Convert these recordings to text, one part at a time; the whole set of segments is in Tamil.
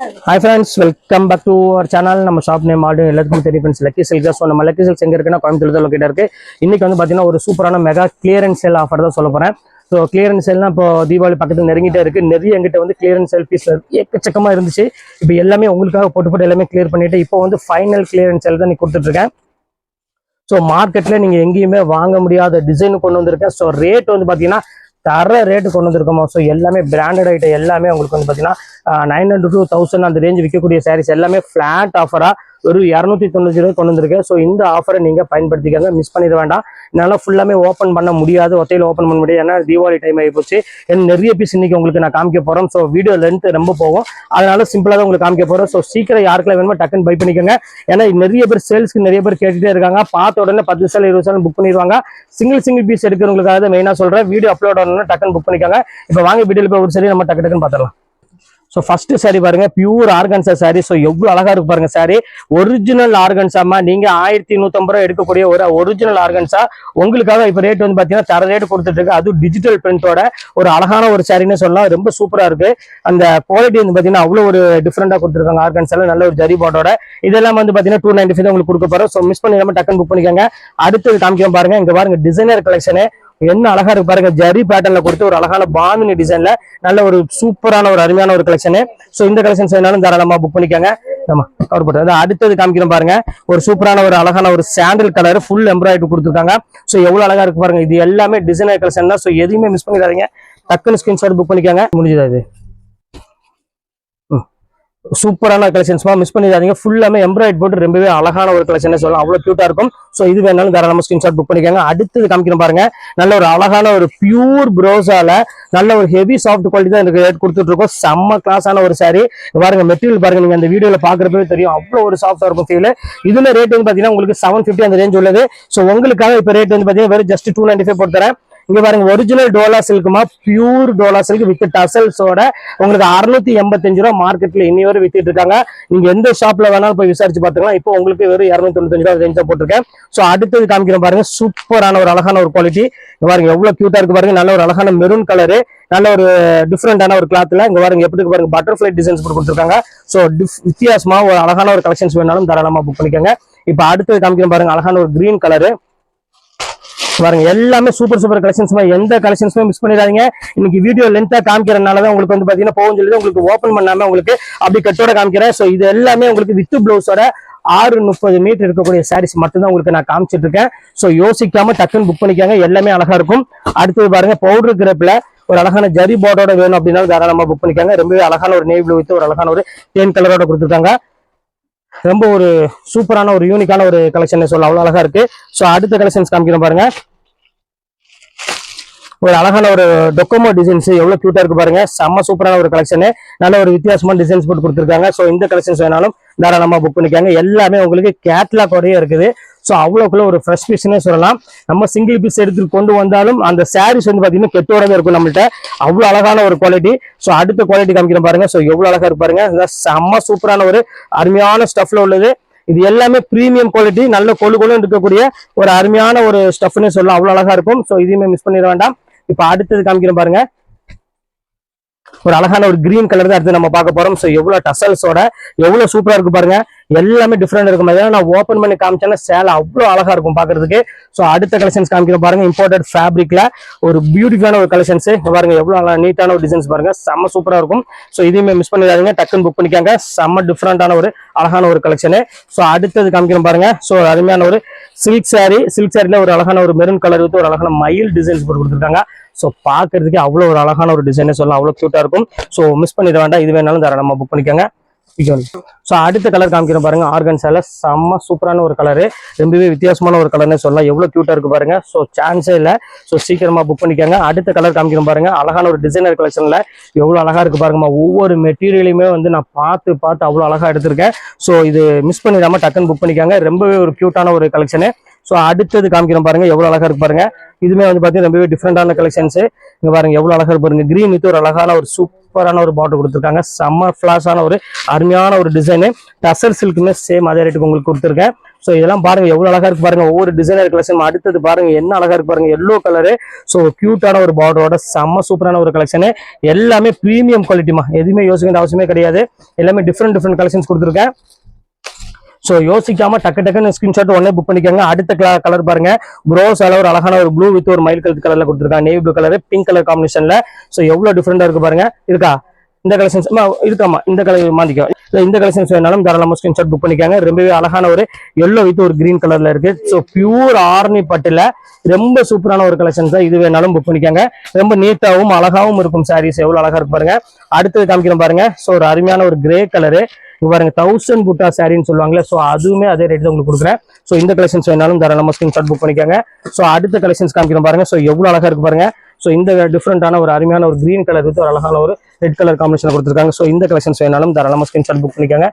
Hi friends welcome back to our channel நம்ம ஷாப் நேம் ஆடு எல்லாத்துக்கும் தெரியும் ஃப்ரெண்ட்ஸ் லக்கி சில்க் ஸோ நம்ம லக்கி சில்க்ஸ் எங்கே இருக்குன்னா கோயம்புத்தூர் தான் லொக்கேட் இருக்கு. இன்னைக்கு வந்து பார்த்தீங்கன்னா ஒரு சூப்பரான மெகா கிளியரன்ஸ் சேல் ஆஃபர் தான் சொல்ல போகிறேன் ஸோ கிளியரன்ஸ் சேல்னா இப்போ தீபாவளி பக்கத்தில் நெருங்கிட்டே இருக்கு. நிறைய எங்கிட்ட வந்து கிளியரன்ஸ் சேல் பீஸ் எக்கச்சக்கமாக இருந்துச்சு. இப்போ எல்லாமே உங்களுக்காக போட்டு போட்டு எல்லாமே கிளியர் பண்ணிட்டு இப்போ வந்து ஃபைனல் கிளியரன்ஸ் சேல் தான் நீ கொடுத்துட்ருக்கேன். ஸோ மார்க்கெட்டில் நீங்கள் எங்கேயுமே வாங்க முடியாத டிசைன் கொண்டு வந்திருக்கேன். ஸோ ரேட் வந்து பார்த்தீங்கன்னா தர ரேட்டு கொண்டு வந்திருக்கோமா? ஸோ எல்லாமே பிராண்டட் ஐட்டம் எல்லாமே உங்களுக்கு வந்து பார்த்தீங்கன்னா நைன் ஹண்ட்ரட் டூ தௌசண்ட் அந்த ரேஞ்ச் விற்கக்கூடிய சாரீஸ் எல்லாமே ஃப்ளாட் ஆஃபராக ஒரு இரநூத்தி தொண்ணூற்றி ரூபாய் கொண்டு வந்திருக்கேன் ஸோ இந்த ஆஃபரை நீங்கள் பயன்படுத்திக்கங்க. மிஸ் பண்ணிட வேண்டாம். என்னால் ஃபுல்லாமே ஓப்பன் பண்ண முடியாது. ஒத்தையில் ஓப்பன் பண்ண முடியாது. ஏன்னா தீபாவளி டைம் ஆகி போச்சு. நிறைய பீஸ் இன்னைக்கு உங்களுக்கு நான் காமிக்க போகிறோம் ஸோ வீடியோ லென்த் ரொம்ப போகும். அதனால சிம்பிளாக தான் உங்களுக்கு காமிக்க போகிறோம் ஸோ சீக்கிரம் யாருக்கெல்லாம் வேணுமோ டக்குன்னு பை பண்ணிக்கோங்க. ஏன்னா நிறைய பேர் சேல்ஸ்க்கு நிறைய பேர் கேட்டுட்டே இருக்காங்க. பார்த்த உடனே பத்து சேல் இருபது சேல் புக் பண்ணிடுவாங்க. சிங்கிள் சிங்கிள் பீஸ் எடுக்கிறவங்களுக்காக மெயினாக சொல்கிறேன் வீடியோ அப்லோட் ஆகணும்னா டக்குன்னு புக் பண்ணிக்கோங்க. இப்போ வாங்க வீடியோவில் போய் ஒரு சரி நம்ம டக்கு டக்குன்னு பார்த்துடலாம். ஸோ ஃபர்ஸ்ட் சாரி பாருங்க பியூர் ஆர்கன்சா சாரி ஸோ எவ்வளோ அழகா இருக்கு பாருங்க சாரி ஒரிஜினல் ஆர்கன்சாமா நீங்க ஆயிரத்தி நூத்தம்பது ரூபா எடுக்கக்கூடிய ஒரு ஒரிஜினல் ஆர்கன்சா உங்களுக்காக இப்போ ரேட் வந்து பார்த்தீங்கன்னா தர ரேட் கொடுத்துட்டு இருக்கு. அதுவும் டிஜிட்டல் பிரிண்டோட ஒரு அழகான ஒரு சாரின்னு சொல்லலாம். ரொம்ப சூப்பரா இருக்கு. அந்த குவாலிட்டி வந்து பார்த்தீங்கன்னா அவ்வளோ ஒரு டிஃப்ரெண்டாக கொடுத்துருக்காங்க ஆர்கன்ஸால நல்ல ஒரு ஜரி பாட்டோட இதெல்லாம் வந்து பார்த்தீங்கன்னா டூ நைன்டி ஃபைவ் உங்களுக்கு கொடுக்க போறோம். ஸோ மிஸ் பண்ணிடாம டக்குன்னு புக் பண்ணிக்கோங்க. அடுத்தது காமிக்க பாருங்க. இங்க பாருங்க டிசைனர் கலெக்ஷனு என்ன அழகா இருக்கு பாருங்க. ஜரி பேட்டர்ல கொடுத்து ஒரு அழகான பாந்தினி டிசைன்ல நல்ல ஒரு சூப்பரான ஒரு அருமையான ஒரு கலெக்ஷனு ஸோ இந்த கலெக்ஷன்ஸ் வேணாலும் தாராளமா புக் பண்ணிக்கோங்க. நம்ம கவர் போட்டு அடுத்தது காமிக்கிறோம் பாருங்க. ஒரு சூப்பரான ஒரு அழகான ஒரு சாண்டில் கலர் ஃபுல் எம்ப்ராய்டரி கொடுத்துருக்காங்க. ஸோ எவ்வளவு அழகா இருக்கு பாருங்க. இது எல்லாமே டிசைனர் கலெக்ஷன் தான். ஸோ எதுவுமே மிஸ் பண்ணிடாதீங்க. டக்குன்னு ஸ்கிரீன்ஷாட் புக் பண்ணிக்கோங்க. முடிஞ்சதா இது? சூப்பரான கலெக்ஷன்ஸ்மா மிஸ் பண்ணிடாதீங்க. ஃபுல்லாமே எம்ப்ராய்ட் போட்டு ரொம்பவே அழகான ஒரு கலெக்ஷன் சொல்லலாம். அவ்வளோ க்யூட்டா இருக்கும். ஸோ இது வேணாலும் தாராளமாக ஸ்கிரீன்ஷாட் புக் பண்ணிக்கோங்க. அடுத்தது காமிக்கணும் பாருங்க. நல்ல ஒரு அழகான ஒரு பியூர் ப்ரோஸால நல்ல ஒரு ஹெவி சாஃப்ட் குவாலிட்டி தான் எனக்கு ரேட் கொடுத்துட்டு இருக்கோம் செம்ம கிளாஸான ஒரு சாரி பாருங்க மெட்டீரியல் பாருங்க. நீங்க அந்த வீடியோல பாக்குறப்பவே தெரியும். அவ்வளோ ஒரு சாஃப்டா இருக்கும் ஃபீல் இதுல ரேட் வந்து பாத்தீங்கன்னா உங்களுக்கு செவன் ஃபிஃப்டி அந்த ரேஞ்ச் உள்ளது. ஸோ உங்களுக்காக இப்போ ரேட் வந்து பாத்தீங்கன்னா வெறும் ஜஸ்ட் டூ நைன்டி ஃபைவ் போட்டு இங்க பாருங்க ஒரிஜினல் டோலா சில்க்குமா பியூர் டோலா சில்க் வித் டசல்ஸோட உங்களுக்கு அறுநூத்தி எண்பத்தஞ்சு ரூபா மார்க்கெட்ல இன்னி வரை வித்துட்டு இருக்காங்க. நீங்க எந்த ஷாப்ல வேணாலும் போய் விசாரிச்சு பாத்துக்கலாம் இப்போ உங்களுக்கு வெறும் இரநூத்தி தொண்ணூத்தஞ்சு ரூபா ரேஞ்சா போட்டிருக்கேன். ஸோ அடுத்தது காமிக்கிறேன் பாருங்க சூப்பரான ஒரு அழகான ஒரு குவாலிட்டி பாருங்க எவ்வளவு கியூட்டா இருக்கு பாருங்க நல்ல ஒரு அழகான மெரூன் கலரு நல்ல ஒரு டிஃப்ரெண்டான ஒரு கிளாத்ல இங்க பாருங்க எப்படி பாருங்க பட்டர்ஃபிளை டிசைன்ஸ் போட்டு கொடுத்துருக்காங்க. ஸோ வித்தியாசமா ஒரு அழகான ஒரு கலெக்ஷன்ஸ் வேணாலும் தாராளமா புக் பண்ணிக்கோங்க. இப்போ அடுத்தது காமிக்கிறேன் பாருங்க அழகான ஒரு கிரீன் கலரு பாருங்க எல்லாமே சூப்பர் சூப்பர் கலெக்ஷன்ஸ் எந்த கலெக்ஷன்ஸுமே மிஸ் பண்ணிடாதீங்க. இன்னைக்கு வீடியோ லென்த்தா காமிக்கிறனால தான் உங்களுக்கு வந்து பாத்தீங்கன்னா போகும் சொல்லி உங்களுக்கு ஓப்பன் பண்ணாம உங்களுக்கு அப்படி கட்டோட காமிக்கிறேன். ஸோ இது எல்லாமே உங்களுக்கு வித்து பிளவுஸோட ஆறு முப்பது மீட்டர் இருக்கக்கூடிய சாரீஸ் மட்டும்தான் உங்களுக்கு நான் காமிச்சிட்டு இருக்கேன் ஸோ யோசிக்காம டக்குன்னு புக் பண்ணிக்காங்க. எல்லாமே அழகா இருக்கும். அடுத்தது பாருங்க பவுடர் கிரப்ல ஒரு அழகான ஜரி போர்டோட வேணும் அப்படின்னா தாராளமா புக் பண்ணிக்காங்க. ரொம்பவே அழகான ஒரு நேவி ப்ளூ வித் ஒரு அழகான ஒரு தேன் கலரோட கொடுத்துருக்காங்க. ரொம்ப ஒரு சூப்பரான ஒரு யூனிக்கான ஒரு கலெக்ஷன் சொல்ல அவ்வளோ அழகா இருக்கு. ஸோ அடுத்த கலெக்ஷன்ஸ் காமிக்கிறோம் பாருங்க. ஒரு அழகான ஒரு டொக்கோமோ டிசைன்ஸ் எவ்வளவு கியூட்டா இருக்கு பாருங்க. செம்ம சூப்பரான ஒரு கலெக்ஷன் நல்ல ஒரு வித்தியாசமான டிசைன்ஸ் போட்டு கொடுத்துருக்காங்க. ஸோ இந்த கலெக்ஷன்ஸ் வேணாலும் தாராளமா புக் பண்ணிக்காங்க. எல்லாமே உங்களுக்கு கேட்லாக் வரையும் இருக்குது. ஸோ அவ்வளோக்குள்ள ஒரு ஃப்ரெஷ் பீஸ்னே சொல்லலாம். நம்ம சிங்கிள் பீஸ் எடுத்து கொண்டு வந்தாலும் அந்த சாரீஸ் வந்து பார்த்தீங்கன்னா கெட்டோடவே இருக்கும் நம்மள்ட்ட. அவ்வளோ அழகான ஒரு குவாலிட்டி ஸோ அடுத்த குவாலிட்டி காமிக்கிறேன் பாருங்க. ஸோ எவ்வளோ அழகா இருப்பாருங்க செம்ம சூப்பரான ஒரு அருமையான ஸ்டஃப்ல உள்ளது. இது எல்லாமே பிரீமியம் குவாலிட்டி நல்ல கொழு கொழுன்னு இருக்கக்கூடிய ஒரு அருமையான ஒரு ஸ்டஃப்னு சொல்லலாம். அவ்வளோ அழகா இருக்கும். ஸோ இதையுமே மிஸ் பண்ணிட வேண்டாம். இப்போ அடுத்தது காமிக்கிறேன் பாருங்க. ஒரு அழகான ஒரு கிரீன் கலர் தான் அடுத்து நம்ம பார்க்க போறோம். ஸோ எவ்வளவு டசல்ஸோட எவ்வளவு சூப்பரா இருக்கு பாருங்க. எல்லாமே டிஃப்ரெண்ட் இருக்கும் ஏன்னா நான் ஓப்பன் பண்ணி காமிச்சேன்னா சேலை அவ்வளோ அழகா இருக்கும் பாக்குறதுக்கு ஸோ அடுத்த கலெக்ஷன்ஸ் காமிக்கிறோம் பாருங்க. இம்போர்ட்டட் ஃபேப்ரிக்ல ஒரு பியூட்டிஃபுல்லான ஒரு கலெக்ஷன்ஸ் பாருங்க எவ்வளவு நல்லா நீட்டான ஒரு டிசைன்ஸ் பாருங்க. செம்ம சூப்பரா இருக்கும். ஸோ இதையுமே மிஸ் பண்ணிடாதீங்க. டக்குன்னு புக் பண்ணிக்காங்க. செம்ம டிஃப்ரெண்டான ஒரு அழகான ஒரு கலெக்ஷனு ஸோ அடுத்தது காமிக்கிறோம் பாருங்க. ஸோ அருமையான ஒரு சில்க் சாரி சில்க் சாரில ஒரு அழகான ஒரு மெரூன் கலர் வித்து ஒரு அழகான மயில் டிசைன்ஸ் போட்டு கொடுத்துருக்காங்க. ஸோ பார்க்கறதுக்கே அவ்வளோ ஒரு அழகான ஒரு டிசைனே சொல்லலாம். அவ்வளோ க்யூட்டாக இருக்கும். ஸோ மிஸ் பண்ணிட வேண்டாம். இது வேணாலும் தாராளமாக புக் பண்ணிக்கோங்க. ஸோ அடுத்த கலர் காமிக்கிறேன் பாருங்க. ஆர்கன்ஸால செம்ம சூப்பரான ஒரு கலரு ரொம்பவே வித்தியாசமான ஒரு கலர்னு சொல்லலாம். எவ்வளோ க்யூட்டாக இருக்கு பாருங்க. ஸோ சான்ஸே இல்லை. ஸோ சீக்கிரமா புக் பண்ணிக்கோங்க. அடுத்த கலர் காமிக்கிறேன் பாருங்க. அழகான ஒரு டிசைனர் கலெக்ஷன்ல எவ்வளோ அழகா இருக்கு பாருங்கம்மா. ஒவ்வொரு மெட்டீரியலையுமே வந்து நான் பார்த்து பார்த்து அவ்வளோ அழகா எடுத்திருக்கேன். ஸோ இது மிஸ் பண்ணிடாம டக்குன்னு புக் பண்ணிக்காங்க. ரொம்பவே ஒரு க்யூட்டான ஒரு கலெக்ஷனு ஸோ அடுத்தது காமிக்கிறோம் பாருங்க எவ்வளவு அழகா இருக்கு பாருங்க. இதுமே வந்து பாத்தீங்கன்னா ரொம்பவே டிஃப்ரெண்டான கலெக்ஷன்ஸ் இங்க பாருங்க எவ்வளவு அழகா இருக்கு பாருங்க. கிரீன் வித் ஒரு அழகான ஒரு சூப்பரான ஒரு பாட்டில் கொடுத்துருக்காங்க. செம்ம ஃபிளாஷான ஒரு அருமையான ஒரு டிசைனு டசர் சில்க்குமே சேம் அதே ரேட்டுக்கு உங்களுக்கு கொடுத்துருக்கேன். ஸோ இதெல்லாம் பாருங்க எவ்வளவு அழகா இருக்கு பாருங்க. ஒவ்வொரு டிசைனர் கலெக்ஷன் அடுத்தது பாருங்க என்ன அழகா இருக்கு பாருங்க. எல்லோ கலரு ஸோ கியூட்டான ஒரு பார்டரோட செம்ம சூப்பரான ஒரு கலெக்ஷனு எல்லாமே ப்ரீமியம் குவாலிட்டிமா எதுவுமே யோசிக்க வேண்டிய அவசியமே கிடையாது. எல்லாமே டிஃப்ரெண்ட் டிஃப்ரெண்ட் கலெக்ஷன்ஸ் கொடுத்துருக்கேன். ஸோ யோசிக்காம டக்கு டக்குன்னு ஸ்கிரீன்ஷாட் உடனே புக் பண்ணிக்கோங்க. அடுத்த கலர் பாருங்க. ப்ரோஸ் அளவு ஒரு அழகான ஒரு ப்ளூ வித் ஒரு மயில் கலர் கலர்ல கொடுத்துருக்காங்க. Navy blue colour pink colour காம்பினேஷன்ல ஸோ எவ்வளவு டிஃப்ரெண்டா இருக்கு பாருங்க. இருக்கா? இந்த கலெக்ஷன்ஸ் இருக்காமா இந்த கலர் மாத்திக்கோ. இல்லை இந்த கலெக்ஷன்ஸ் வேணாலும் தாராளமா ஸ்கிரீன்ஷாட் புக் பண்ணிக்காங்க. ரொம்பவே அழகான ஒரு எல்லோ வித் ஒரு கிரீன் கலர்ல இருக்கு. ஸோ பியூர் ஆர்னி பட்டில் ரொம்ப சூப்பரான ஒரு கலெக்ஷன்ஸ் தான் இது வேணாலும் புக் பண்ணிக்காங்க. ரொம்ப நீட்டாவும் அழகாவும் இருக்கும் சாரீஸ் எவ்வளவு அழகா இருக்கு பாருங்க. அடுத்தது காமிக்கிறோம் பாருங்க. ஸோ ஒரு அருமையான ஒரு கிரே கலரு பாருங்க தௌசண்ட் புட்டா சாரின்னு சொல்லுவாங்களே ஸோ அதுவுமே அதே ரேட் தான் உங்களுக்கு கொடுக்குறேன். ஸோ இந்த கலெக்ஷன்ஸ் வேணாலும் தாராளமா ஸ்கிரீன்ஷாட் புக் பண்ணிக்கோங்க. ஸோ அடுத்த கலெக்ஷன்ஸ் காமிக்கிறோம் பாருங்க. ஸோ எவ்வளோ அழகா இருக்கு பாருங்க. ஸோ இந்த டிஃப்ரெண்டான ஒரு அருமையான ஒரு கிரீன் கலர் வித் ஒரு அழகான ஒரு ரெட் கலர் காம்பினேஷன் கொடுத்துருக்காங்க. ஸோ இந்த கலெக்ஷன்ஸ் வேணாலும் தாராளமாக ஸ்கிரீன்ஷாட் புக் பண்ணிக்காங்க.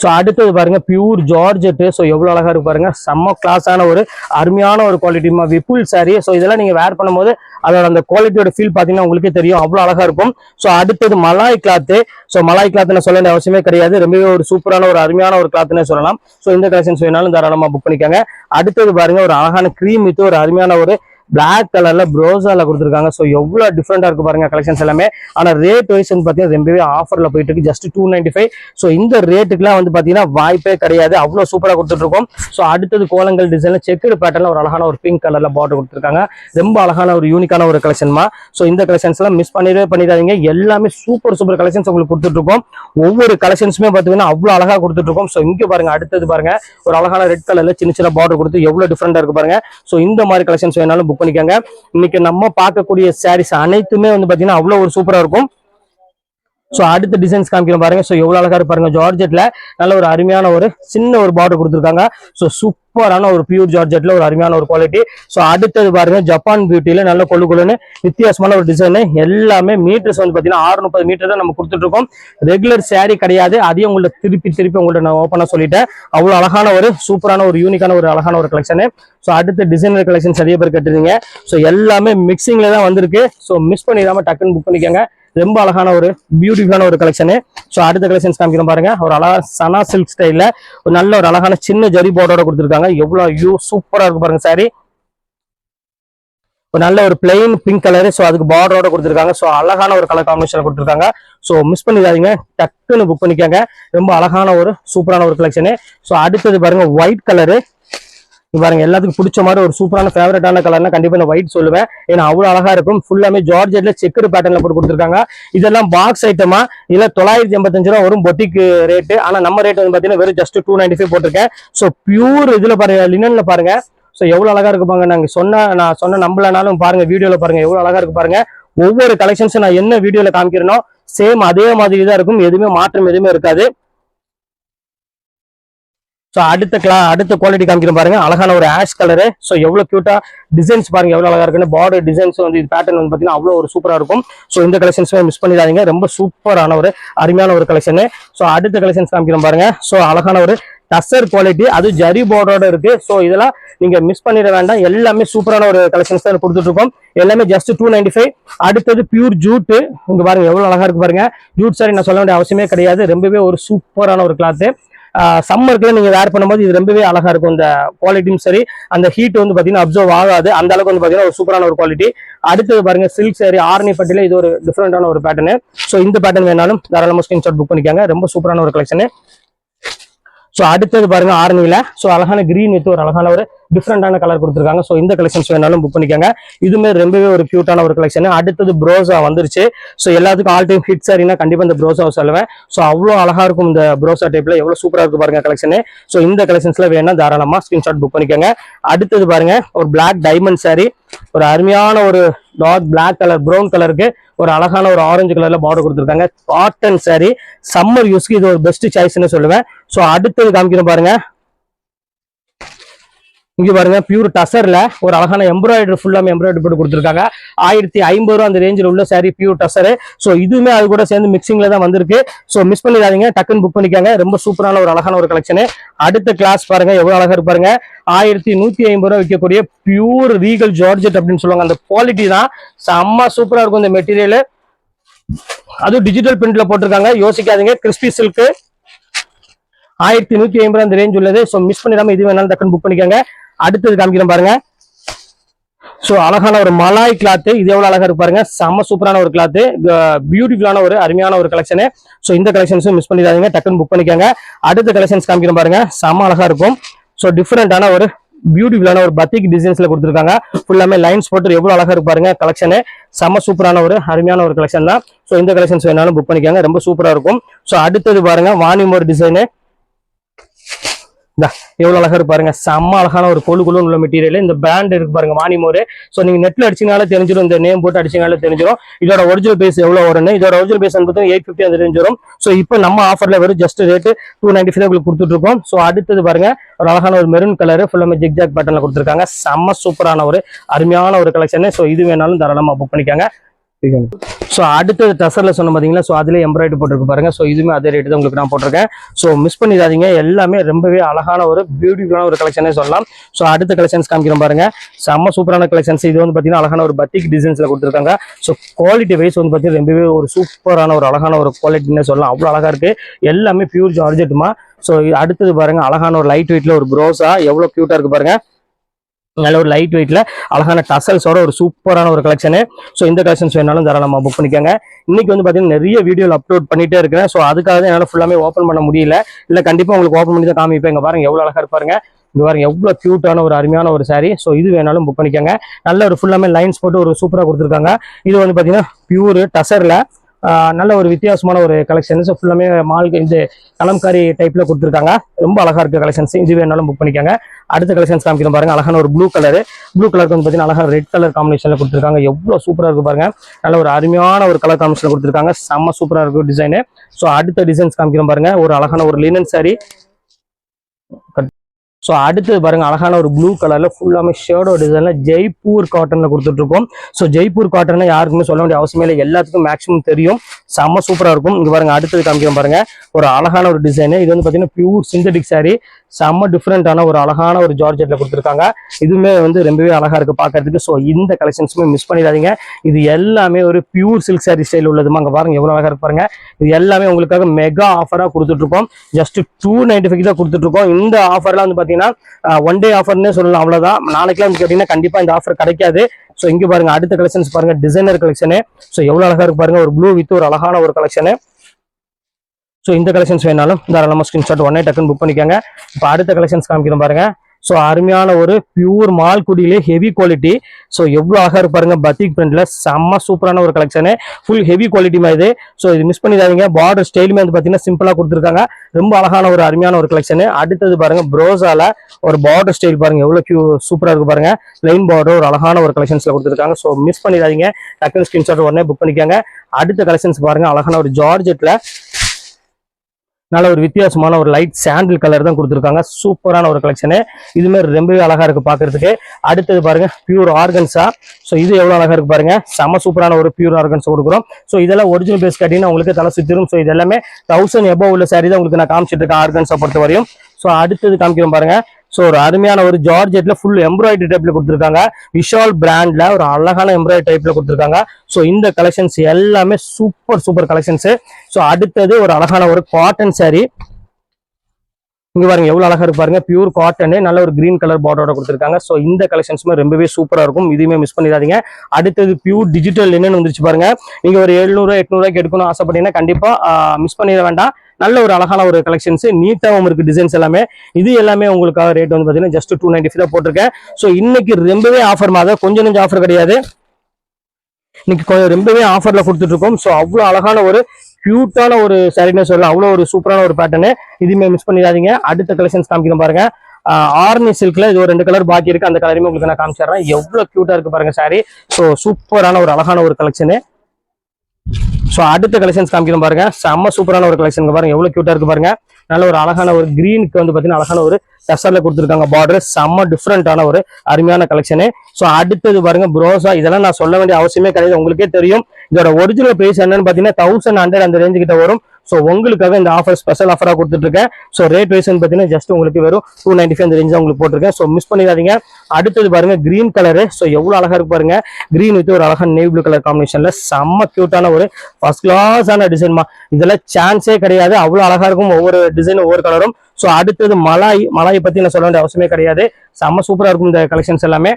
ஸோ அடுத்தது பாருங்க பியூர் ஜார்ஜெட்டு ஸோ எவ்வளோ அழகாக இருக்கு பாருங்க. செம்ம கிளாஸான ஒரு அருமையான ஒரு குவாலிட்டிமா விப்புல் சாரி ஸோ இதெல்லாம் நீங்கள் வேர் பண்ணும்போது அதோட அந்த குவாலிட்டியோட ஃபீல் பார்த்தீங்கன்னா உங்களுக்கே தெரியும். அவ்வளோ அழகாக இருக்கும். ஸோ அடுத்தது மலாய் கிளாத்து ஸோ மலாய் கிளாத்னு நான் சொல்ல வேண்டிய அவசியமே கிடையாது. ரொம்பவே ஒரு சூப்பரான ஒரு அருமையான ஒரு கிளாத்னே சொல்லலாம். ஸோ இந்த கலெக்ஷன்ஸ் வேணாலும் தாராளமாக புக் பண்ணிக்காங்க. அடுத்தது பாருங்க ஒரு அழகான க்ரீம் வித்து ஒரு அருமையான ஒரு பிளாக் கலர்ல ப்ரோசால கொடுத்துருக்காங்க. ஸோ எவ்வளோ டிஃப்ரெண்டா இருக்கு பாருங்க கலெக்ஷன்ஸ் எல்லாமே. ஆனா ரேட் வைஸ் வந்து பாத்தீங்கன்னா ரொம்பவே ஆஃபர்ல போயிட்டு இருக்கு. Just two ninety five so இந்த ரேட்டுக்குலாம் வந்து பாத்தீங்கன்னா வாய்ப்பே கிடையாது. அவ்வளோ சூப்பரா கொடுத்துட்டு இருக்கோம். ஸோ அடுத்தது கோலங்கள் டிசைன்ல செக்குடு பேட்டர்ல ஒரு அழகான ஒரு பிங்க் கலர்ல பாட்டு கொடுத்துருக்காங்க. ரொம்ப அழகான ஒரு யூனிக்கான ஒரு கலெக்ஷன்மா ஸோ இந்த கலெக்ஷன்ஸ் எல்லாம் மிஸ் பண்ணிடவே பண்ணிடாதீங்க. எல்லாமே சூப்பர் சூப்பர் கலெக்ஷன்ஸ் உங்களுக்கு கொடுத்துட்டு இருக்கோம். ஒவ்வொரு கலெக்ஷன்ஸுமே பாத்தீங்கன்னா அவ்வளோ அழகா கொடுத்துட்டு இருக்கோம். ஸோ இங்க பாருங்க அடுத்தது பாருங்க. ஒரு அழகான ரெட் கலர்ல சின்ன சின்ன பார்டர் கொடுத்து எவ்வளவு டிஃப்ரெண்டா இருக்கு பாருங்க. ஸோ இந்த மாதிரி கலெக்ஷன்ஸ் வேணாலும் புக் பண்ணிக்கோங்க. இன்னைக்கு நம்ம பார்க்கக்கூடிய சாரீஸ் அனைத்துமே வந்து பாத்தீங்கன்னா அவ்வளவு ஒரு சூப்பரா இருக்கும். ஸோ அடுத்த டிசைன்ஸ் காமிக்கிறோம் பாருங்க. ஸோ எவ்வளோ அழகா பாருங்க. ஜார்ஜெட்ல நல்ல ஒரு அருமையான ஒரு சின்ன ஒரு பார்டர் கொடுத்துருக்காங்க. ஸோ சூப்பரான ஒரு பியூர் ஜார்ஜெட்ல ஒரு அருமையான ஒரு குவாலிட்டி ஸோ அடுத்தது பாருங்க. ஜப்பான் பியூட்டியில் நல்ல கொழு கொழுன்னு வித்தியாசமான ஒரு டிசைனு எல்லாமே மீட்டர்ஸ் வந்து பார்த்தீங்கன்னா ஆறு முப்பது மீட்டர் தான் நம்ம கொடுத்துட்டு இருக்கோம் ரெகுலர் சேரீ கிடையாது. அதையும் உங்கள்ட்ட திருப்பி திருப்பி உங்கள்ட்ட நான் ஓப்பனாக சொல்லிட்டேன். அவ்வளோ அழகான ஒரு சூப்பரான ஒரு யூனிக்கான ஒரு அழகான ஒரு கலெக்ஷனு ஸோ அடுத்த டிசைனர் கலெக்ஷன் நிறைய பேர் கட்டுறீங்க ஸோ எல்லாமே மிக்சிங்ல தான் வந்திருக்கு. ஸோ மிஸ் பண்ணிடாம டக்குன்னு புக் பண்ணிக்கோங்க. ரொம்ப அழகான ஒரு பியூட்டிஃபுல்லான ஒரு கலெக்ஷனு ஸோ அடுத்த கலெக்ஷன்ஸ் காமிக்கிறோம் பாருங்க. ஒரு அழகா சனா சில்க் ஸ்டைலில் ஒரு நல்ல ஒரு அழகான சின்ன ஜரி போர்டோட கொடுத்துருக்காங்க. எவ்வளோ யூ சூப்பராக இருக்கு பாருங்க சாரி ஒரு நல்ல ஒரு பிளெயின் பிங்க் கலரு ஸோ அதுக்கு பார்டரோட கொடுத்துருக்காங்க. ஸோ அழகான ஒரு கலர் காம்பினேஷன் கொடுத்துருக்காங்க. ஸோ மிஸ் பண்ணிடாதீங்க. டக்குன்னு புக் பண்ணிக்கோங்க. ரொம்ப அழகான ஒரு சூப்பரான ஒரு கலெக்ஷனு ஸோ அடுத்தது பாருங்க ஒயிட் கலரு பாருங்க எல்லாத்துக்கும் பிடிச்ச மாதிரி ஒரு சூப்பரான ஃபேவரட்டான கலர்னா கண்டிப்பா நான் ஒயிட் சொல்லுவேன். ஏன்னா அவ்வளவு அழகா இருக்கும். ஃபுல்லாமே ஜார்ஜெட்ல செக்கர் பேட்டர்ல போட்டு கொடுத்துருக்காங்க. இதெல்லாம் பாக்ஸ் ஐட்டமா இல்ல தொள்ளாயிரத்தி எண்பத்தஞ்சு ரூபா வரும் பொட்டிக் ரேட்டு ஆனா நம்ம ரேட் வந்து பாத்தீங்கன்னா வெறும் ஜஸ்ட் டூ நைன்டி ஃபைவ் போட்டிருக்கேன். ஸோ பியூர் இதுல பாருங்க லினன்ல பாருங்க. ஸோ எவ்வளவு அழகா இருக்கு பாருங்க நாங்க சொன்ன நான் சொன்ன நம்பலனாலும் பாருங்க வீடியோல பாருங்க எவ்வளவு அழகா இருக்கு பாருங்க. ஒவ்வொரு கலெக்ஷன்ஸும் நான் என்ன வீடியோல காமிக்கிறேனோ சேம் அதே மாதிரி தான் இருக்கும். எதுவுமே மாற்றம் எதுவுமே இருக்காது. ஸோ அடுத்த கிளா அடுத்த குவாலிட்டி காமிக்கிற பாருங்க. அழகான ஒரு ஆஷ் கலரு ஸோ எவ்வளவு கியூட்டா டிசைன்ஸ் பாருங்க எவ்வளவு அழகா இருக்குன்னு. பார்டர் டிசைன்ஸ் வந்து இது பேட்டர்ன் வந்து பாத்தீங்கன்னா அவ்வளவு ஒரு சூப்பரா இருக்கும். ஸோ இந்த கலெக்ஷன்ஸுமே மிஸ் பண்ணிடாதீங்க. ரொம்ப சூப்பரான ஒரு அருமையான ஒரு கலெக்ஷன் ஸோ அடுத்த கலெக்ஷன்ஸ் காமிக்கிறேன் பாருங்க. ஸோ அழகான ஒரு டசர் குவாலிட்டி அது ஜரி போர்டோட இருக்கு. ஸோ இதெல்லாம் நீங்க மிஸ் பண்ணிட வேண்டாம். எல்லாமே சூப்பரான ஒரு கலெக்ஷன்ஸ் தான் கொடுத்துட்டு இருக்கோம். எல்லாமே ஜஸ்ட் டூ நைன்டி ஃபைவ் அடுத்தது பியூர் ஜூட்டு இங்க பாருங்க எவ்வளவு அழகா இருக்கு பாருங்க. ஜூட் சாரி நான் சொல்ல வேண்டிய அவசியமே கிடையாது. ரொம்பவே ஒரு சூப்பரான ஒரு கிளாத்து சம்மருக்குல நீங்க வேர் பண்ணும்போது இது ரொம்பவே அழகா இருக்கும். இந்த குவாலிட்டியும் சரி அந்த ஹீட் வந்து பாத்தீங்கன்னா அப்சர்வ் ஆகாது. அந்த அளவுக்கு வந்து பாத்தீங்கன்னா ஒரு சூப்பரான ஒரு குவாலிட்டி அடுத்தது பாருங்க சில்க் சாரி ஆர்னி பட்டில இது ஒரு டிஃப்ரெண்டான ஒரு பேட்டர்னு ஸோ இந்த பேட்டர்ன் வேணாலும் தாராளமாக ஸ்கிரீன்ஷாட் புக் பண்ணிக்காங்க. ரொம்ப சூப்பரான ஒரு கலெக்ஷன் ஸோ அடுத்தது பாருங்க ஆரணியில. ஸோ அழகான கிரீன் வித் ஒரு அழகான ஒரு டிஃப்ரெண்டான கலர் கொடுத்துருக்காங்க. ஸோ இந்த கலெக்ஷன்ஸ் வேணாலும் புக் பண்ணிக்கோங்க. இதுமே ரொம்பவே ஒரு கியூட்டான ஒரு கலெக்ஷன் அடுத்தது ப்ரோசா வந்துருச்சு. ஸோ எல்லாத்துக்கும் ஆல் டைம் ஹிட் சாரினா கண்டிப்பாக இந்த ப்ரோசாவை சொல்லுவேன் ஸோ அவ்வளோ அழகாக இருக்கும் இந்த ப்ரோசா டைப்பில் எவ்வளோ சூப்பராக இருக்கு பாருங்க கலெக்ஷனு ஸோ இந்த கலெக்ஷன்ஸ்ல வேணால் தாராளமாக ஸ்கிரீன்ஷாட் புக் பண்ணிக்கோங்க. அடுத்தது பாருங்க ஒரு பிளாக் டைமண்ட் சாரி ஒரு அருமையான ஒரு டார்க் பிளாக் கலர் ப்ரௌன் கலருக்கு ஒரு அழகான ஒரு ஆரஞ்சு கலர்ல பார்டர் கொடுத்துருக்காங்க. காட்டன் சாரி சம்மர் யூஸ்க்கு இது ஒரு பெஸ்ட் சாய்ஸ்னு சொல்லுவேன். ஸோ அடுத்தது காமிக்கிறேன் பாருங்க. இங்க பாருங்க பியூர் டசர்ல ஒரு அழகான எம்ப்ராய்டரி ஃபுல்லாமே எம்ப்ராய்டரி போட்டு கொடுத்துருக்காங்க. ஆயிரத்தி ஐம்பது ரூபா அந்த ரேஞ்சில் உள்ள சாரி பியூர் டசரு ஸோ இதுவுமே அது கூட சேர்ந்து மிக்சிங்ல தான் வந்திருக்கு. ஸோ மிஸ் பண்ணிடாதீங்க டக்குன்னு புக் பண்ணிக்காங்க. ரொம்ப சூப்பரான ஒரு அழகான ஒரு கலெக்ஷனு அடுத்த கிளாஸ் பாருங்க எவ்வளவு அழகா இருப்பாருங்க பாருங்க. ஆயிரத்தி நூத்தி ஐம்பது ரூபா விற்கக்கூடிய பியூர் ரீகல் ஜார்ஜெட் அப்படின்னு சொல்லுவாங்க. அந்த குவாலிட்டி தான். செம்ம சூப்பரா இருக்கும் இந்த மெட்டீரியல் அதுவும் டிஜிட்டல் பிரிண்ட்ல போட்டிருக்காங்க. யோசிக்காதீங்க கிறிஸ்பி சில்க் ஆயிரத்தி நூத்தி ஐம்பது அந்த ரேஞ்ச் உள்ளது. ஸோ மிஸ் பண்ணிடாம இது வேணாலும் டக்குன்னு புக் பண்ணிக்கோங்க. அடுத்தது காமிக்கிறேன் பாருங்க. ஸோ அழகான ஒரு மலாய் கிளாத்து இது எவ்வளவு அழகா இருக்கு பாருங்க. செம்ம சூப்பரான ஒரு கிளாத்து பியூட்டிஃபுல்லான ஒரு அருமையான ஒரு கலெக்ஷனு ஸோ இந்த கலெக்ஷன்ஸும் மிஸ் பண்ணிடாதீங்க. டக்குன்னு புக் பண்ணிக்கோங்க. அடுத்த கலெக்ஷன்ஸ் காமிக்கிறேன் பாருங்க. செம்ம அழகா இருக்கும். ஸோ டிஃப்ரெண்டான ஒரு பியூட்டிஃபுல்லான ஒரு பத்திக் டிசைன்ஸ்ல கொடுத்துருக்காங்க. ஃபுல்லாமே லைன்ஸ் போட்டு எவ்வளவு அழகா இருக்கு பாருங்க. கலெக்ஷனு செம்ம சூப்பரான ஒரு அருமையான ஒரு கலெக்ஷன் தான். ஸோ இந்த கலெக்ஷன்ஸ் வேணாலும் புக் பண்ணிக்கோங்க. ரொம்ப சூப்பரா இருக்கும். ஸோ அடுத்தது பாருங்க. வானிமோர் டிசைனு இந்த எவ்வளவு அழகா இருப்பாருங்க செம்ம அழகான ஒரு கொழு கொழு உள்ள மெட்டீரியல் இந்த பிராண்ட் இருக்கு பாருங்க மானிமோரு. ஸோ நீங்க நெட்ல அடிச்சீங்கனால தெரிஞ்சிடும் இந்த நேம் போட்டு அடிச்சீங்கனாலே தெரிஞ்சிடும் இதோட ஒரிஜினல் பேஸ் எவ்வளவு வரும்னு. இதோட ஒரிஜினல் பேஸ் வந்து எயிட் ஃபிஃப்டி அது ரேஞ்ச் வரும் ஸோ இப்போ நம்ம ஆஃபர்ல வெறும் just rate two ninety five உங்களுக்கு கொடுத்துட்டு இருக்கோம். ஸோ அடுத்தது பாருங்க ஒரு அழகான ஒரு மெரூன் கலர் ஃபுல்லாமே ஜிக் ஜாக் பேட்டர்ல கொடுத்துருக்காங்க. செம்ம சூப்பரான ஒரு அருமையான ஒரு கலெக்ஷன் ஸோ இது வேணாலும் தாராளமா புக் பண்ணிக்காங்க. ஸோ அடுத்தது டசரில் சொன்ன பார்த்தீங்களா ஸோ அதில் எம்ப்ராய்டரி போட்டிருக்கு பாருங்க. ஸோ இதுவுமே அதே ரேட்டு தான் உங்களுக்கு நான் போட்டிருக்கேன். ஸோ மிஸ் பண்ணிடாதீங்க. எல்லாமே ரொம்பவே அழகான ஒரு பியூட்டிஃபுல்லான ஒரு கலெக்ஷனே சொல்லலாம். ஸோ அடுத்த கலெக்ஷன்ஸ் காமிக்கிறோம் பாருங்க. செம்ம சூப்பரான கலெக்ஷன்ஸ் இது வந்து பார்த்தீங்கன்னா அழகான ஒரு பத்திக் டிசைன்ஸில் கொடுத்துருக்காங்க. ஸோ குவாலிட்டி வைஸ் வந்து பார்த்தீங்கன்னா ரொம்பவே ஒரு சூப்பரான ஒரு அழகான ஒரு குவாலிட்டின்னு சொல்லலாம். அவ்வளோ அழகாக இருக்குது எல்லாமே பியூர் ஜார்ஜெட்டுமா ஸோ அடுத்தது பாருங்க அழகான ஒரு லைட் வெயிட்டில் ஒரு ப்ரோஸா எவ்வளோ க்யூட்டாக இருக்குது பாருங்கள் நல்ல ஒரு லைட் வெயிட்ல அழகான டசல்ஸோட ஒரு சூப்பரான ஒரு கலெக்ஷனு ஸோ இந்த கலெக்ஷன்ஸ் வேணாலும் தாராளமா புக் பண்ணிக்கோங்க. இன்னைக்கு வந்து பார்த்தீங்கன்னா நிறைய வீடியோவில் அப்லோட் பண்ணிட்டே இருக்கிறேன். ஸோ அதுக்காக தான் என்னால் ஃபுல்லாமே ஓப்பன் பண்ண முடியல. இல்லை கண்டிப்பாக உங்களுக்கு ஓப்பன் பண்ணி தான் காமிப்பேன். இங்கே பாருங்க எவ்வளோ அழகாக இருப்பாருங்க. இங்கே பாருங்க எவ்வளோ க்யூட்டான ஒரு அருமையான ஒரு saree. ஸோ இது வேணாலும் புக் பண்ணிக்கோங்க. நல்ல ஒரு ஃபுல்லாமே லைன்ஸ் போட்டு ஒரு சூப்பராக கொடுத்துருக்காங்க. இது வந்து பார்த்தீங்கன்னா பியூர் டசரில் நல்ல ஒரு வித்தியாசமான ஒரு கலெக்ஷன்ஸ் ஃபுல்லாமே மால் இந்த கலம்காரி டைப்பில் கொடுத்துருக்காங்க. ரொம்ப அழகாக இருக்குது கலெக்ஷன்ஸ் இது வேணாலும் புக் பண்ணிக்கோங்க. அடுத்த கலெக்ஷன்ஸ் காமிக்கிறோம் பாருங்க. அழகான ஒரு ப்ளூ கலர் ப்ளூ கலருக்கு வந்து பார்த்தீங்கன்னா அழகாக ரெட் கலர் காம்பினேஷனில் கொடுத்துருக்காங்க. எவ்வளோ சூப்பராக இருக்குது பாருங்கள் நல்ல ஒரு அருமையான ஒரு கலர் காம்பினேஷன் கொடுத்துருக்காங்க. செம்ம சூப்பராக இருக்கும் டிசைனு ஸோ அடுத்த டிசைன்ஸ் காமிக்கிறோம் பாருங்கள் ஒரு அழகான ஒரு லினன் சாரி ஸோ அடுத்தது பாருங்க அழகான ஒரு ப்ளூ கலர்ல ஃபுல்லாமே ஷேடோ டிசைன்ல ஜெய்ப்பூர் காட்டன்ல கொடுத்துட்டு இருக்கோம். ஸோ ஜெய்ப்பூர் காட்டன் யாருக்குமே சொல்ல வேண்டிய அவசியமே இல்லை. எல்லாத்துக்கும் மேக்ஸிமம் தெரியும். செம்ம சூப்பரா இருக்கும். இங்க பாருங்க அடுத்தது காமிக்கிறோம் பாருங்க. ஒரு அழகான ஒரு டிசைன் இது வந்து பாத்தீங்கன்னா பியூர் சிந்தடிக் சாரி செம்ம டிஃப்ரெண்டான ஒரு அழகான ஒரு ஜார்ஜெட்ல கொடுத்துருக்காங்க. இதுவுமே வந்து ரொம்பவே அழகா இருக்கு பார்க்கறதுக்கு ஸோ இந்த கலெக்ஷன்ஸுமே மிஸ் பண்ணிடாதீங்க. இது எல்லாமே ஒரு பியூர் சில்க் சாரி ஸ்டைல் உள்ளதுமா? அங்க பாருங்க எவ்வளவு அழகா இருப்பாருங்க இது எல்லாமே உங்களுக்காக மெகா ஆஃபரா கொடுத்துட்டு இருக்கோம். ஜஸ்ட் டூ நைன்டி ஃபைவ் தான் கொடுத்துட்டு இருக்கோம். இந்த ஆஃபர்லாம் வந்து பாத்தீங்கன்னா ஒன் டே ஆஃபர்னே சொல்லலாம் அவ்வளவுதான். நாளைக்கெல்லாம் வந்து கேட்டீங்கன்னா கண்டிப்பா இந்த ஆஃபர் கிடைக்காது. ஸோ இங்க பாருங்க அடுத்த கலெக்ஷன்ஸ் பாருங்க டிசைனர் கலெக்ஷனு ஸோ எவ்வளவு அழகா இருக்கு பாருங்க ஒரு ப்ளூ வித் ஒரு அழகான ஒரு கலெக்ஷனு ஸோ இந்த கலெக்ஷன்ஸ் வேணாலும் தாராளமாக ஸ்கிரீன்ஷாட் ஒன்னே டக்குன்னு புக் பண்ணிக்கோங்க. இப்போ அடுத்த கலெக்ஷன்ஸ் காமிக்கிறோம் பாருங்க. ஸோ அருமையான ஒரு பியூர் மால்குடியிலே ஹெவி குவாலிட்டி ஸோ எவ்வளோ அழகாக பாருங்க பத்திக் பிரிண்ட்ல செம்ம சூப்பரான ஒரு கலெக்ஷனு ஃபுல் ஹெவி குவாலிட்டி இது. ஸோ இது மிஸ் பண்ணிடாதீங்க. பார்டர் ஸ்டைலுமே வந்து பார்த்தீங்கன்னா சிம்பிளாக கொடுத்துருக்காங்க. ரொம்ப அழகான ஒரு அருமையான ஒரு கலெக்ஷனு அடுத்தது பாருங்க ப்ரோஸால ஒரு பார்டர் ஸ்டைல் பாருங்க. எவ்வளோ கியூ சூப்பராக இருக்கு பாருங்க. பிளைன் பார்டர் ஒரு அழகான ஒரு கலெக்ஷன்ஸ்ல கொடுத்துருக்காங்க. ஸோ மிஸ் பண்ணிடாதீங்க. டக்குன்னு ஸ்கிரீன்ஷாட் உடனே புக் பண்ணிக்காங்க. அடுத்த கலெக்ஷன்ஸ் பாருங்க அழகான ஒரு ஜார்ஜெட்ல நல்ல ஒரு வித்தியாசமான ஒரு லைட் சாண்டில் கலர் தான் கொடுத்துருக்காங்க. சூப்பரான ஒரு கலெக்ஷனு இதுமே ரொம்பவே அழகா இருக்கு பாக்குறதுக்கு. அடுத்தது பாருங்க பியூர் ஆர்கன்ஸா ஸோ இது எவ்வளவு அழகா இருக்கு பாருங்க. செம சூப்பரான ஒரு பியூர் ஆர்கன்ஸ் கொடுக்குறோம். ஸோ இதெல்லாம் ஒரிஜினல் பேஸ் கட்டினா உங்களுக்கு தலை சுத்திரும். ஸோ இது எல்லாமே தௌசண்ட் எபோவ் உள்ள சாரி தான் உங்களுக்கு நான் காமிச்சிட்டு இருக்கேன் ஆர்கன்ஸை பொறுத்த வரையும் ஸோ அடுத்தது காமிக்கிறோம் பாருங்க. ஸோ ஒரு அருமையான ஒரு ஜார்ஜெட்ல ஃபுல் எம்ப்ராய்டரி டைப்ல கொடுத்துருக்காங்க. விஷால் பிராண்ட்ல ஒரு அழகான எம்ப்ராய்டரி டைப்ல கொடுத்துருக்காங்க. ஸோ இந்த கலெக்ஷன்ஸ் எல்லாமே சூப்பர் சூப்பர் கலெக்ஷன்ஸ் ஸோ அடுத்தது ஒரு அழகான ஒரு காட்டன் saree. இங்க பாருங்க எவ்வளவு அழகா இருக்கு பாருங்க. பியூர் காட்டனு நல்ல ஒரு கிரீன் கலர் பார்டரோட கொடுத்துருக்காங்க. ஸோ இந்த கலெக்ஷன்ஸுமே ரொம்பவே சூப்பரா இருக்கும். இதுவுமே மிஸ் பண்ணிடாதீங்க. அடுத்தது பியூர் டிஜிட்டல் என்னன்னு வந்துருச்சு பாருங்க. நீங்க ஒரு எழுநூறு எட்நூறுவாய்க்கு எடுக்கணும் ஆசைப்பட்டீங்கன்னா கண்டிப்பா மிஸ் பண்ணிட வேண்டாம். நல்ல ஒரு அழகான ஒரு கலெக்ஷன்ஸ் நீட்டாகவும் இருக்கு டிசைன்ஸ் எல்லாமே. இது எல்லாமே உங்களுக்காக ரேட் வந்து பார்த்தீங்கன்னா ஜஸ்ட் டூ நைன்டி தான் போட்டிருக்கேன். ஸோ இன்னைக்கு ரொம்பவே ஆஃபர் மாதிரி கொஞ்சம் கொஞ்சம் ஆஃபர் கிடையாது. இன்னைக்கு கொஞ்சம் ரொம்பவே ஆஃபர்ல கொடுத்துட்டு இருக்கோம் ஸோ அவ்வளோ அழகான ஒரு கியூட்டான ஒரு சாரின்னு சொல்லலாம். அவ்வளோ ஒரு சூப்பரான ஒரு பேட்டர்னு இதுவுமே மிஸ் பண்ணிடாதீங்க. அடுத்த கலெக்ஷன்ஸ் காமிக்கணும் பாருங்க. ஆர்னி சில்க்ல இது ஒரு ரெண்டு கலர் பாக்கி இருக்கு. அந்த கலருமே உங்களுக்கு நான் காமிச்சிடுறேன். எவ்வளவு கியூட்டா இருக்கு பாருங்க சாரி ஸோ சூப்பரான ஒரு அழகான ஒரு கலெக்ஷனு ஸோ அடுத்த கலெக்ஷன்ஸ் காமிக்கிறோம் பாருங்க. செம்ம சூப்பரான ஒரு கலெக்ஷன் பாருங்க. எவ்வளவு கியூட்டா இருக்கு பாருங்க. நல்ல ஒரு அழகான ஒரு கிரீனுக்கு வந்து பார்த்தீங்கன்னா அழகான ஒரு டெஸ்டர்ல கொடுத்துருக்காங்க பார்டர் செம்ம டிஃப்ரெண்டான ஒரு அருமையான கலெக்ஷனு ஸோ அடுத்தது பாருங்க ப்ரோசா இதெல்லாம் நான் சொல்ல வேண்டிய அவசியமே கிடையாது. உங்களுக்கே தெரியும். இதோட ஒரிஜினல் பிரைஸ் என்னன்னு பார்த்தீங்கன்னா தௌசண்ட் ஹண்ட்ரட் அந்த ரேஞ்சு கிட்ட வரும். ஸோ உங்களுக்காக இந்த ஆஃபர் ஸ்பெஷல் ஆஃபராக கொடுத்துட்டு இருக்கேன் ஸோ ரேட் வைஸ் பார்த்தீங்கன்னா ஜஸ்ட் உங்களுக்கு வெறும் டூ நைன்டி ஃபைவ் ரேஞ்ச் உங்களுக்கு போட்டிருக்கேன். ஸோ மிஸ் பண்ணிடாதீங்க. அடுத்தது பாருங்க கிரீன் கலரு ஸோ எவ்வளோ அழகாக இருக்கு பாருங்க. கிரீன் வித் ஒரு அழகான நேவி ப்ளூ கலர் காம்பினேஷன்ல செம்ம கியூட்டான ஒரு ஃபர்ஸ்ட் கிளாஸான டிசைன்மா இதெல்லாம் சான்ஸே கிடையாது. அவ்வளோ அழகாக இருக்கும் ஒவ்வொரு டிசைன் ஒவ்வொரு கலரும் ஸோ அடுத்தது மலாய் மலாயை பற்றி நான் சொல்ல வேண்டிய அவசியமே கிடையாது. செம்ம சூப்பராக இருக்கும் இந்த கலெக்ஷன்ஸ் எல்லாமே.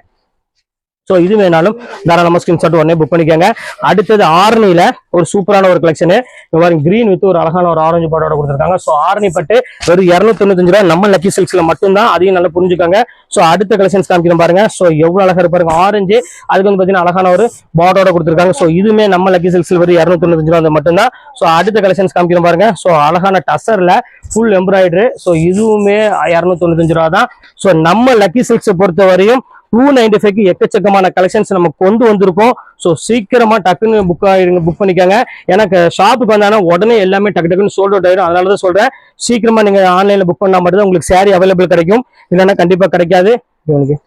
ஸோ இது வேணாலும் தாராளமாக ஸ்கிரீன்ஷாட் உடனே புக் பண்ணிக்கோங்க. அடுத்தது ஆரணியில ஒரு சூப்பரான ஒரு கலெக்ஷனு பாருங்க கிரீன் வித் ஒரு அழகான ஒரு ஆரஞ்சு பாட்டோட கொடுத்துருக்காங்க. ஸோ ஆரணி பட்டு வெறும் இரநூத்தி தொண்ணூத்தஞ்சு ரூபா நம்ம லக்கி சில்க்ஸ்ல மட்டும்தான் அதையும் நல்லா புரிஞ்சுக்காங்க. ஸோ அடுத்த கலெக்ஷன்ஸ் காமிக்கிறோம் பாருங்க. ஸோ எவ்வளவு அழகா இருப்பாருங்க ஆரஞ்சு அதுக்கு வந்து பார்த்தீங்கன்னா அழகான ஒரு பாட்டோட கொடுத்துருக்காங்க. ஸோ இதுவுமே நம்ம லக்கி சில்க்ஸ்ல வெறும் இரநூத்தி தொண்ணூத்தஞ்சு ரூபா மட்டும்தான். ஸோ அடுத்த கலெக்ஷன்ஸ் காமிக்கிறோம் பாருங்க. ஸோ அழகான டசர்ல ஃபுல் எம்ப்ராய்டரி ஸோ இதுவுமே இரநூத்தி தொண்ணூத்தஞ்சு ரூபா தான் ஸோ நம்ம லக்கி சில்க்ஸை பொறுத்த வரையும் டூ நைன்டி ஃபைவ்க்கு எக்கச்சக்கமான கலெக்ஷன்ஸ் நம்ம கொண்டு வந்திருக்கோம். ஸோ சீக்கிரமா டக்குன்னு புக் ஆகிடுங்க புக் பண்ணிக்கோங்க. எனக்கு ஷாப்புக்கு வந்தாங்கன்னா உடனே எல்லாமே டக்கு டக்குன்னு சோல்ட் அவுட் ஆயிடும். அதனால தான் சொல்றேன். சீக்கிரமா நீங்க ஆன்லைன்ல புக் பண்ணா மட்டும் தான் உங்களுக்கு சேரீ அவைலபிள் கிடைக்கும். இல்லைன்னா கண்டிப்பா கிடைக்காது. இவனுக்கு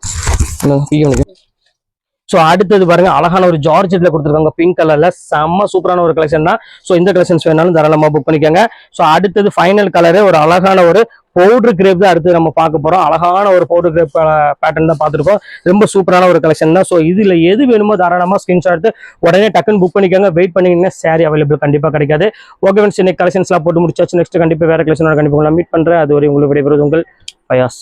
ஸோ அடுத்தது பாருங்க அழகான ஒரு ஜார்ஜெட்ல கொடுத்துருக்காங்க. பிங்க் கலர்ல செம்ம சூப்பரான ஒரு கலெக்ஷன் தான். ஸோ இந்த கலெக்ஷன்ஸ் வேணாலும் தாராளமாக புக் பண்ணிக்கோங்க. ஸோ அடுத்தது ஃபைனல் கலரு ஒரு அழகான ஒரு பவுடர் கிரேப் தான் அடுத்து நம்ம பார்க்க போறோம். அழகான ஒரு பவுடர் கிரேப் பேட்டர்ன் தான் பார்த்துருக்கோம் ரொம்ப சூப்பரான ஒரு கலெக்ஷன் தான். ஸோ இதுல எது வேணுமோ தாராளமா ஸ்கிரீன்ஷாட் எடுத்து உடனே டக்குன்னு புக் பண்ணிக்கோங்க. வெயிட் பண்ணீங்கன்னா saree அவைலபிள் கண்டிப்பா கிடைக்காது. ஓகே ஃப்ரெண்ட்ஸ் இன்னைக்கு கலெக்ஷன்ஸ்லாம் போட்டு முடிச்சாச்சு. நெக்ஸ்ட் கண்டிப்பா வேற கலெக்ஷனோட கண்டிப்பா மீட் பண்றேன். அது வரை உங்களுக்கு விடைபெறுவது உங்கள் பயாஸ்